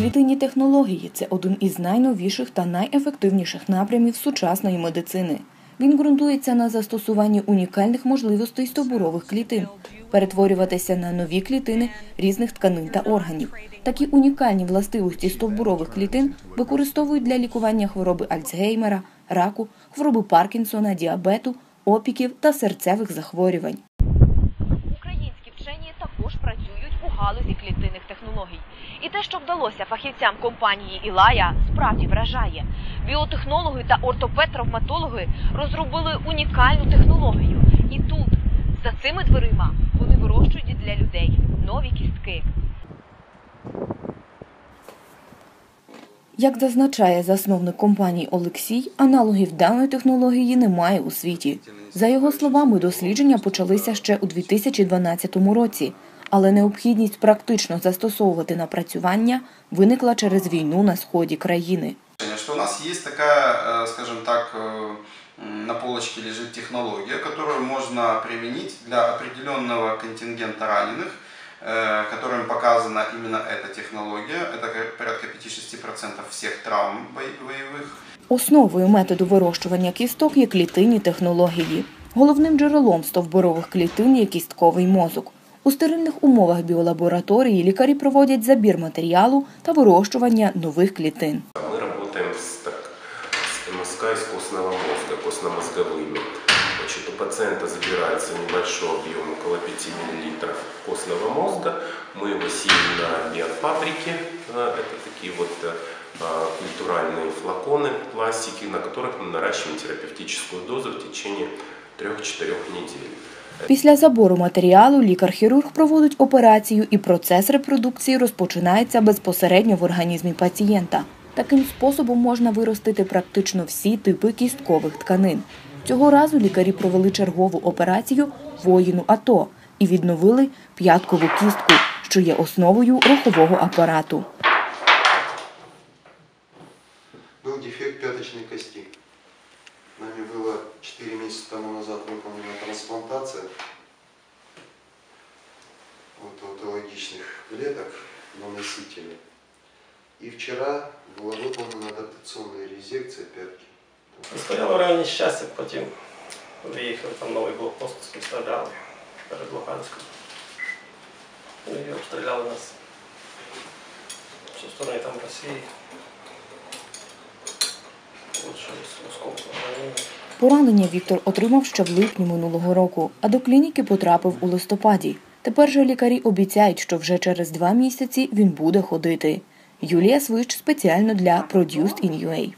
Клітинні технології це один із найновіших та найефективніших напрямів сучасної медицини. Він ґрунтується на застосуванні унікальних можливостей стовбурових клітин, перетворюватися на нові клітини різних тканин та органів. Такі унікальні властивості стовбурових клітин використовують для лікування хвороби Альцгеймера, раку, хвороби Паркінсона, діабету, опіків та серцевих захворювань. Українські вчені також працюють у галузі клітинних технологій. І те, що вдалося фахівцям компанії Ілая, справді вражає. Біотехнологи та ортопед-травматологи розробили унікальну технологію. І тут, за цими дверима, вони вирощують для людей нові кістки. Як зазначає засновник компанії Олексій, аналогів даної технології немає у світі. За його словами, дослідження почалися ще у 2012 році, але необхідність практично застосовувати напрацювання виникла через війну на сході країни. Что у нас есть такая, э, скажем так, э, м, на полочке лежит технология, которую можно применить для определенного контингента раненых, э, которым показана именно эта технология. Это ка- порядка 5-6% всех травм бой- боевых. Основою методу вирощування кісток є клітинні технології. Головним джерелом стовбурових клітин є кістковий мозок. У стерильних умовах біолабораторії лікарі проводять забір матеріалу та вирощування нових клітин. Мы работаем с, так, с МСК из костного мозга, костно-мозговыми. Значит, у пациента забирается небольшой объем, около 5 мл костного мозга. Мы его сеем на биофабрике. Э, Это такие вот э, а, культуральные флаконы пластики, на которых мы наращиваем терапевтическую дозу в течение 3-4 недель. Після забору матеріалу лікар-хірург проводить операцію і процес репродукції розпочинається безпосередньо в організмі пацієнта. Таким способом можна виростити практично всі типи кісткових тканин. Цього разу лікарі провели чергову операцію воїну АТО і відновили п'яткову кістку, що є основою рухового апарату. 4 месяца тому назад выполнена трансплантация вот аутологичных клеток на носителе. И вчера была выполнена адаптационная резекция пятки. Стояла в районі щастя, потім виїхав там новий блокпост, стріляли перед Луганськом. Ну і обстріляли нас зі сторони там Росії. От щось осколково ранення. Поранення Віктор отримав ще в липні минулого року, а до клініки потрапив у листопаді. Тепер же лікарі обіцяють, що вже через два місяці він буде ходити. Юлія Свищ спеціально для Produced in UA.